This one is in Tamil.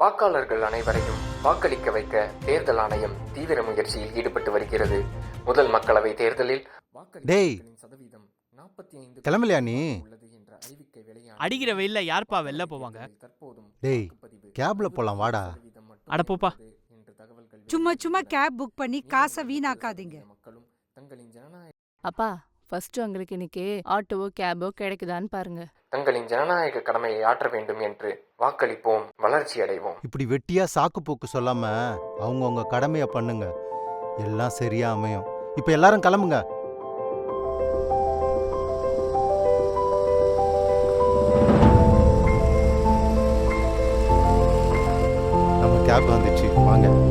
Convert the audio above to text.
வாக்காளர்கள் அனைவரையும் வாக்களிக்க வைக்க தேர்தல் ஆணையம் தீவிர முயற்சியில் ஈடுபட்டு வருகிறது முதல் மக்களவை தேர்தலில் டேய், சதவீதம் 45 கிளம்பலையா நீ? உள்ளது என்ற அறிவிக்கை வெளியான அடிக்கிற வெயில்ல யார்ப்பா வெளில போவாங்க தற்போதும் டேய், கேப்ல போலாம் வாடா. 60% மட்டுமே அட போப்பா. என்று தகவல்கள் சும்மா சும்மா. கேப் புக் பண்ணி காசை வீணாக்காதீங்க மக்களும் தங்களின் ஜனநாயக அப்பா ஃபர்ஸ்ட் உங்களுக்கு இன்னைக்கு ஆட்டோவோ கேபோ கிடைக்குதான்னு பாருங்க தங்களின் ஜனநாயக கடமையை ஆற்ற வேண்டும் என்று வாக்களிப்போம் வளர்ச்சி அடைவோம். இப்படி வெட்டியா சாக்கு போக்கு சொல்லாம அவங்கவுங்க கடமையை பண்ணுங்க. எல்லாம் சரியா அமையும். இப்ப எல்லாரும் கிளம்புங்க. நம்ம கேப் வந்துச்சு. வாங்க.